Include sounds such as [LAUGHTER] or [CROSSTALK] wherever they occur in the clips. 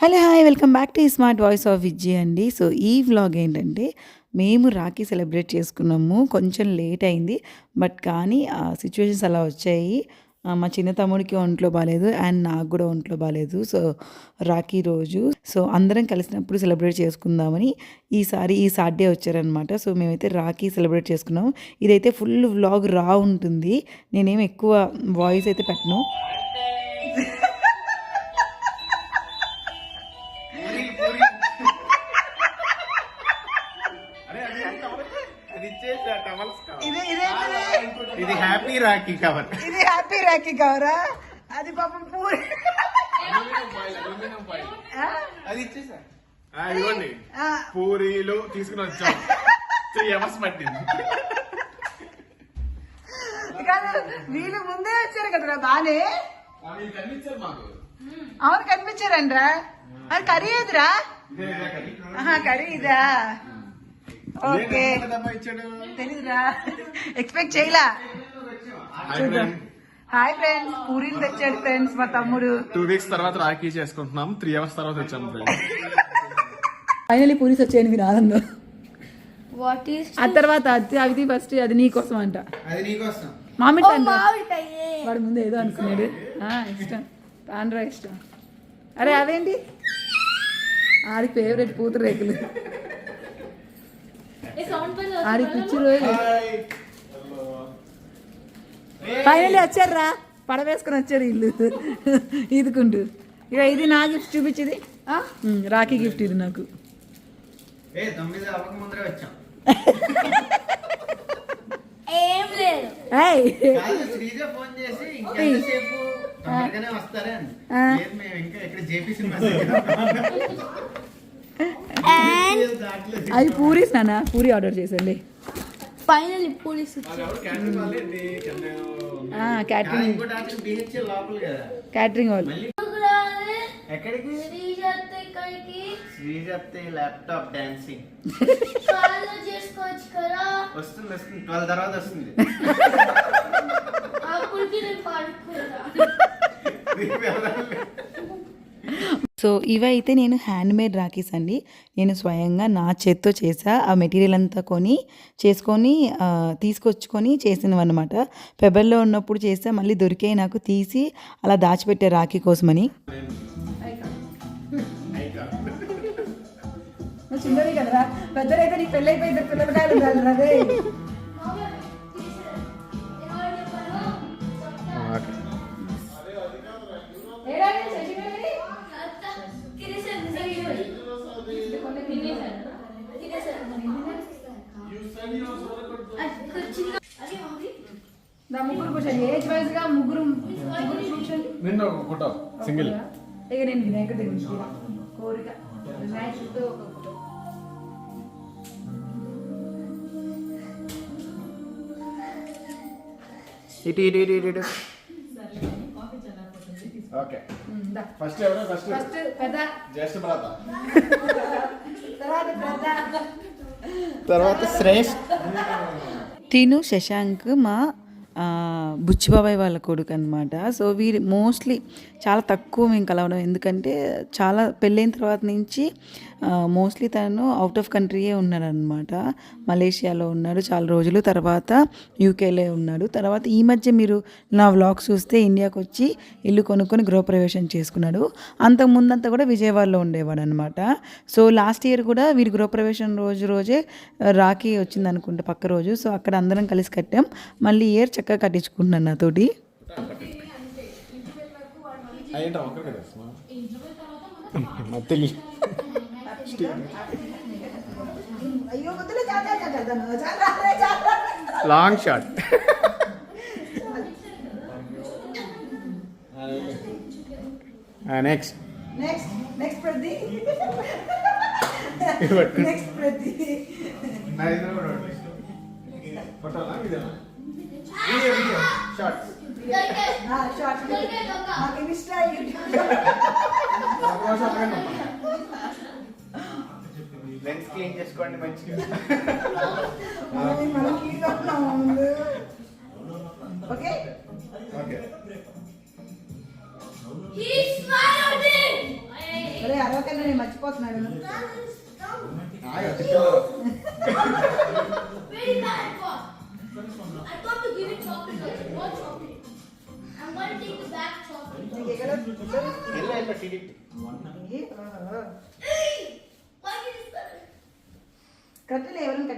Hello hi welcome back to smart voice of Vijay అండి. So ఈ vlog ఏంటంటే మేము రాఖీ సెలబ్రేట్ చేసుకున్నాము. కొంచెం లేట్ అయింది బట్ కానీ సిచ్యువేషన్స్ అలా వచ్చాయి. మా చిన్న తమ్ముడికి ఒంట్లో బాగాలేదు అండ్ నాకు కూడా ఒంట్లో బాగాలేదు సో రాఖీ రోజు. సో అందరం కలిసినప్పుడు సెలబ్రేట్ చేసుకుందామని ఈసారి ఈ సాటర్డే వచ్చారనమాట సో మేమైతే రాఖీ సెలబ్రేట్ చేసుకున్నాము. ఇదైతే ఫుల్ వ్లాగ్ రా ఉంటుంది. నేనేం ఎక్కువ వాయిస్ అయితే పెట్టను. ఇది హ్యాపీ రాఖీ కవర్ ఇది హ్యాపీ రాఖీ కవరా అది పాపం పూరి? అది ఇచ్చేసా? ఆ, పూరీలు తీసుకుని వచ్చాం. త్రీ అవర్స్ పట్టింది. కాదు వీళ్ళు ముందే వచ్చారు కదరా బానే? అవును కనిపించారండ్రా అది కర్రీ ఏదిరా? కర్రీ. ఇదా? ఓకే తెలీదురా. ఎక్స్పెక్ట్ చేయలా? చూద్దాం. హాయ్ ఫ్రెండ్స్ పూరీలు తెచ్చాడు ఫ్రెండ్స్ మా తమ్ముడు. టూ వీక్స్ తర్వాత రాఖీ చేసుకుంటున్నాం. త్రీ అవర్స్ తర్వాత వచ్చాం ఫ్రెండ్స్ ఫైనలీ పూరీస్ వచ్చాయని మీరు ఆనందం. What is ఆ తర్వాత అది ఫస్ట్ అది నీకోసం అంట. అది నీకోసం మామిడి మామిడికాయ. వాడు ముందు ఏదో అనుకున్నాడు. ఆ, ఇష్టం. పాండ్రా ఇష్టం. అరే అవేంటి? ఆడికి ఫేవరెట్ పూతరేకులు ఆడి రోజు ఫైనల్లీ వచ్చారా పడవేసుకొని వచ్చారు ఇల్లు. ఈదుకుంటూ. ఇక ఇది నా గిఫ్ట్ చూపించింది. రాఖీ గిఫ్ట్ ఇది నాకు. అవి పూరీస్ నాన్న పూరి ఆర్డర్ చేసండి ఫైనల్లీ పోలీస్ క్యాటరింగ్ క్యాటరింగ్ వాళ్ళు? మళ్ళీ ఎక్కడికి? ఇక్కడికి శ్రీజ ల్యాప్టాప్ డాన్సింగ్ కాల్లో చేసుకోవచ్చు కదా. వస్తుంది వస్తుంది. ట్వెల్వ్ తర్వాత వస్తుంది. అప్పటికి నేను పడుకుంటా. [LAUGHS] సో ఇవైతే నేను హ్యాండ్మేడ్ రాఖీస్ అండి. నేను స్వయంగా నా చేత్తో చేసా. ఆ మెటీరియల్ అంతా కొని చేసుకొని తీసుకొచ్చుకొని చేసినవన్నమాట. ఫెబర్లో పెబర్లో ఉన్నప్పుడు చేస్తే మళ్ళీ దొరికే నాకు తీసి అలా దాచిపెట్టే రాఖీ కోసమని. చిన్నది కదరా. పెద్దలైతే నీకు పెళ్ళి అయిపోయింది ముగ్గురు కూర్చోండి. ఏజ్ వైజ్గా ముగ్గురు ముగ్గురు కూర్చోండి. నిన్న ఒక ఫోటో సింగిల్. ఇక నేను వినాయకుడి గురించి కోరిక. వినాయకుడితో ఒక ఫోటో. ఇటు ఇటు ఇటు ఇటు ఇటు. ఓకే. ఫస్ట్ ఎవరు? ఫస్ట్ ఫస్ట్ పెద్ద. జ్యేష్ఠ భ్రాత తర్వాత పెద్ద. తర్వాత శ్రేష్ఠ తిను శశాంక్ మా బుచ్చిబాబాయ్ వాళ్ళ కొడుకు అనమాట సో వీరి మోస్ట్లీ చాలా తక్కువ మేము కలవడం. ఎందుకంటే చాలా పెళ్ళైన తర్వాత నుంచి మోస్ట్లీ తను అవుట్ ఆఫ్ కంట్రీయే ఉన్నాడనమాట మలేషియాలో ఉన్నాడు. చాలా రోజులు తర్వాత యూకేలో ఉన్నాడు. తర్వాత ఈ మధ్య మీరు నా వ్లాగ్స్ చూస్తే ఇండియాకి వచ్చి ఇల్లు కొనుక్కొని గృహప్రవేశం చేసుకున్నాడు. అంతకు ముందంతా కూడా విజయవాడలో ఉండేవాడు అనమాట సో లాస్ట్ ఇయర్ కూడా వీరి గృహప్రవేశం రోజు రోజే రాఖీ వచ్చింది అనుకుంటా పక్క రోజు. సో అక్కడ అందరం కలిసి కట్టాం. మళ్ళీ ఇయర్ చక్కగా కట్టించుకుంటున్నాను నాతోటి. అయ్యేంటా ఒక్కరు కదా మత్తిలి అయ్యో వద్దులే చాలా చాలా చాలా చాలా long shot next next next ప్రతి నెక్స్ట్ ప్రతి షార్ట్ షార్ట్ నాకు ఇన్స్టా యూట్యూబ్ లెన్స్ క్లీన్ చేసుకోండి మంచిగా ఓకే ఓకే అరే అరవకన్నా నేను మర్చిపోతున్నాడు ఎక్కడ కట్టలే ఎవరైనా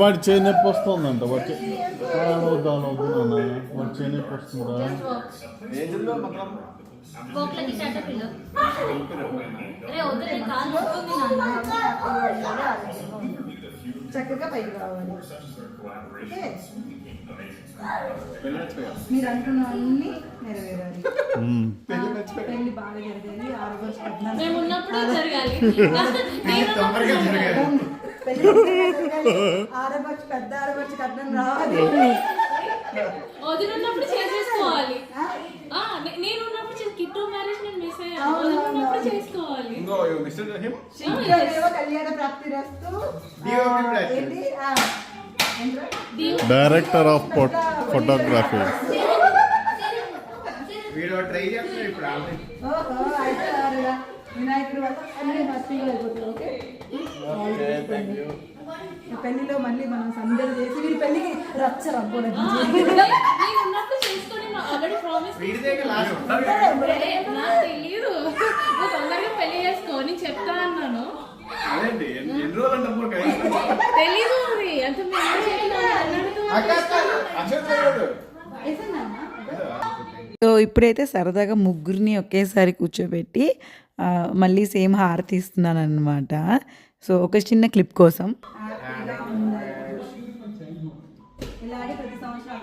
వాడి చేయి నొప్పి వస్తుందంట వాడి చే- ఆ, వద్దు అలా వద్దు నాన్న వాడి చేయి నొప్పి వస్తుందా ఏజ్లో మొత్తం కోక్లకి చెడ్డ పిల్ల అరే వదిలే కాలు నొప్పుంది నాన్న చక్కగా పైకి రావాలి నెరవేరాలి. పెళ్ళి బాగా జరిగేది మేము ఉన్నప్పుడే జరగాలి. [LAUGHS] [LAUGHS] పెద్ద కట్నం రావాలి. వదిలినప్పుడు చేసేసుకోవాలి. నేను ఉన్నప్పుడు కిట్టు మ్యారేజ్ నేను మిస్ అయ్యాను చేసుకోవాలి ఇంకో మిస్టర్ హిమ్? కళ్యాణ ప్రాప్తి రస్తు? డైరెక్టర్ ఆఫ్ ఫోటోగ్రఫీ పెళ్ళిలో మళ్ళీ మనం సందడి చేసి వీరి పెళ్ళికి రచ్చ రబ్బోలు ఆ, నేను నేను ఉన్నప్పుడు చేసుకొని ఆల్రెడీ ప్రామిస్ వీడి దగ్గర లాస్ట్ నాకు తెలియదు తొందరగా పెళ్ళి చేసుకో నేను చెప్తా అన్నాను. తెలీదు మరి. అంత సో ఇప్పుడైతే సరదాగా ముగ్గురిని ఒకేసారి కూర్చోబెట్టి మళ్ళీ సేమ్ హారతి ఇస్తున్నాను అనమాట సో ఒక చిన్న క్లిప్ కోసం. హ్యాపీగా ఉండాలి. ఇలాగే ప్రతి సంవత్సరం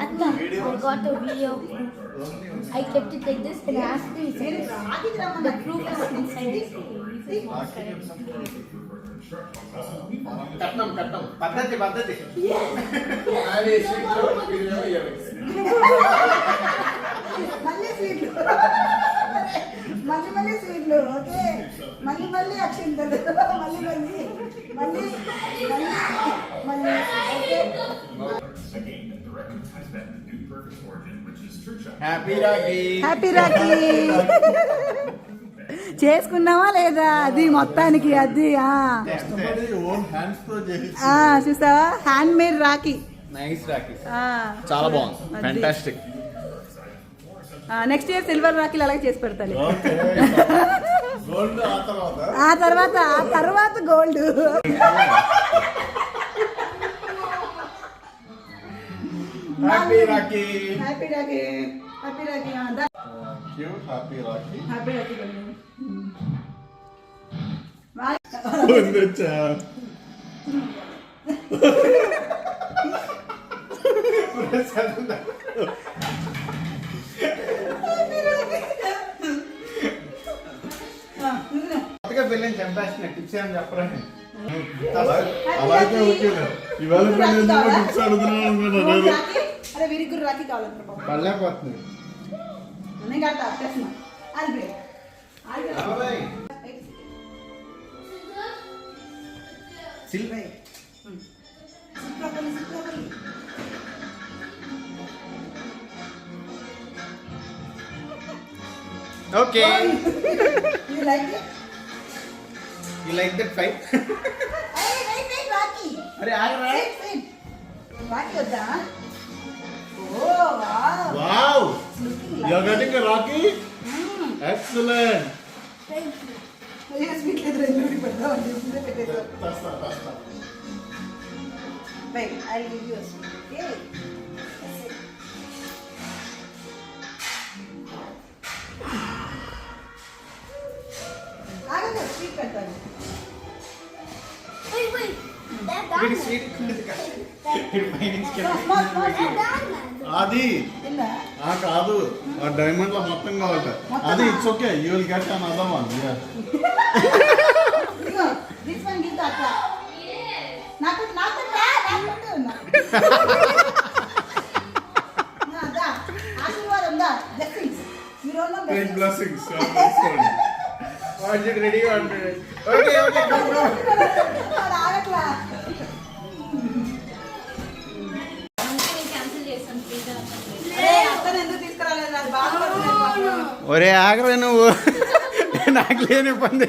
ఎందుకు? I got a video. I kept it like this and asked him. రమ్మన్నా. The proof is inside. కట్నం కట్నం పద్ధతి పద్ధతి అది స్వీట్లు మళ్ళీ స్వీట్లు మళ్ళీ మళ్ళీ స్వీట్లు ఓకే మళ్ళీ మళ్ళీ అక్షింతలు మళ్ళీ మళ్ళీ మళ్ళీ మళ్ళీ మళ్ళీ game that directly ties back to Dude Perfect's origin, which is rakhi happy rakhi చేసుకున్నావా లేదా? అది మొత్తానికి అది ఆ. ఓన్ హ్యాండ్స్తో చేసి ఆ, చూసావా? Hand made rakhi nice rakhi ఆ. చాలా బాగుంది. ఫ్యాంటాస్టిక్ ఆ, నెక్స్ట్ ఇయర్ సిల్వర్ రాఖీలు అలాగే చేసి పెడతాను. [LAUGHS] ఆ తర్వాత? ఆ తర్వాత gold [LAUGHS] happy rakhi happy rakhi happy rakhi ఆ, దా- cute happy rakhi happy rakhi Bannu. Bye. వచ్చా ఆ, నువ్వురా. కొత్తగా పెళ్ళని చంపేస్తున్నా టిప్స్ ఏమని చెప్పరా? అలాగే ఓకే. ఇవాళ పెళ్ళి ఎందుకు టిప్స్ అడుగుతున్నాను అనుకున్నా నువ్వు నేను. రాఖీ? అరే వీరికి కూడా రాఖీ కావాలంటారు పాపం. పడలేకపోతుంది నేను కడతా చేస్తున్నా అది బ్రేక్ అది బ్రేక్. బాబాయ్ రైట్. సిల్ రైట్. ఉమ్. సిక్కులోపలి, సిక్కులోపలి. Okay You like it? You like that fight Hey, wait, Wow! You are getting a Rocky? Hmm. Excellent! Thank you. Wait, I'll give you a spoon. Okay. Wait, wait. They're. Wait, sweet. They're done. అది తిందా ఆ కాదు ఆ డైమండ్లో మొత్తం కావాలి అది it's okay you will get another one ఇదిగో this one give అక్క. నాకు నాకు రా, నాకు నా దా. ఆశీర్వాదం దా. Blessings you don't know Great blessings blessings. రెడీగా ఉంటాడు ఓకే ఓకే ఒరే ఆగరా నువ్వు. నాకు లేని పని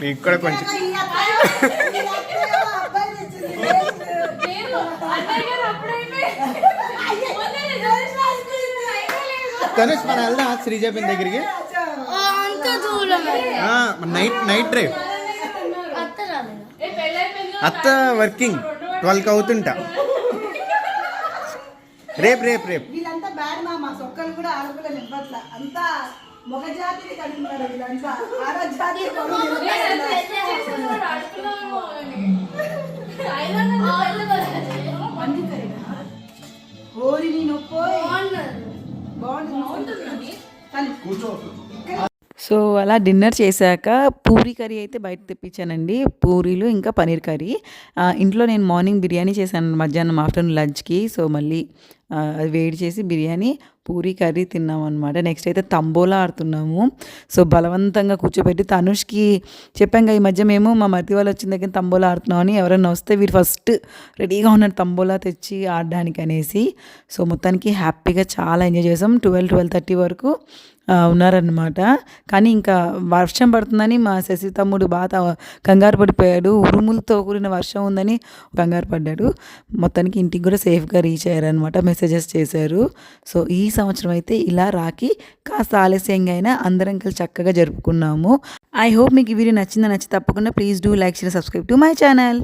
నీకు కూడా కొంచెం. ధనుష్ మన వెళ్దాం శ్రీజాపిన్ దగ్గరికి. అచ్చా. అంత దూరం నైట్ నైట్ డ్రైవ్. అత్త వర్కింగ్. ట్వెల్వ్కి అవుతుంటా. రేపు రేపు రేపు. వీళ్ళంతా బ్యాడ్ మా మా సొక్కలు కూడా ఆడపిల్లలు ఇవ్వట్ల. అంతా మగ జాతిని కడుగుతారు వీళ్ళంతా. ఆడ జాతి ఓరి నీ నొప్పోయ్ బాగుంటుంది కానీ సో అలా డిన్నర్ చేశాక పూరి కర్రీ అయితే బయట తెప్పించానండి. పూరీలు ఇంకా పనీర్ కర్రీ. ఇంట్లో నేను మార్నింగ్ బిర్యానీ చేశాను మధ్యాహ్నం ఆఫ్టర్నూన్ లంచ్కి. సో మళ్ళీ అది వేడి చేసి బిర్యానీ పూరి కర్రీ తిన్నాం అనమాట నెక్స్ట్ అయితే తంబోలా ఆడుతున్నాము. సో బలవంతంగా కూర్చోబెట్టి తనుష్కి చెప్పాం ఈ మధ్య మేము మా మరిది వాళ్ళు వచ్చిన దగ్గర తంబోలా ఆడుతున్నాం అని. ఎవరైనా వస్తే వీరు ఫస్ట్ రెడీగా ఉన్నారు తంబోలా తెచ్చి ఆడడానికి అనేసి. సో మొత్తానికి హ్యాపీగా చాలా ఎంజాయ్ చేసాం. ట్వెల్వ్ ట్వెల్వ్ థర్టీ వరకు ఉన్నారనమాట కానీ ఇంకా వర్షం పడుతుందని మా శశి తమ్ముడు బాగా కంగారు పడిపోయాడు. ఉరుములతో కూడిన వర్షం ఉందని కంగారు పడ్డాడు. మొత్తానికి ఇంటికి కూడా సేఫ్గా రీచ్ అయ్యారనమాట సజెస్ట్ చేశారు. సో ఈ సంవత్సరం అయితే ఇలా రాకి కాస్త ఆలస్యంగా అయినా అందరం కలిసి చక్కగా జరుపుకున్నాము. ఐ హోప్ మీకు ఈ వీడియో నచ్చిందని నచ్చి తప్పకుండా please do like share subscribe to my channel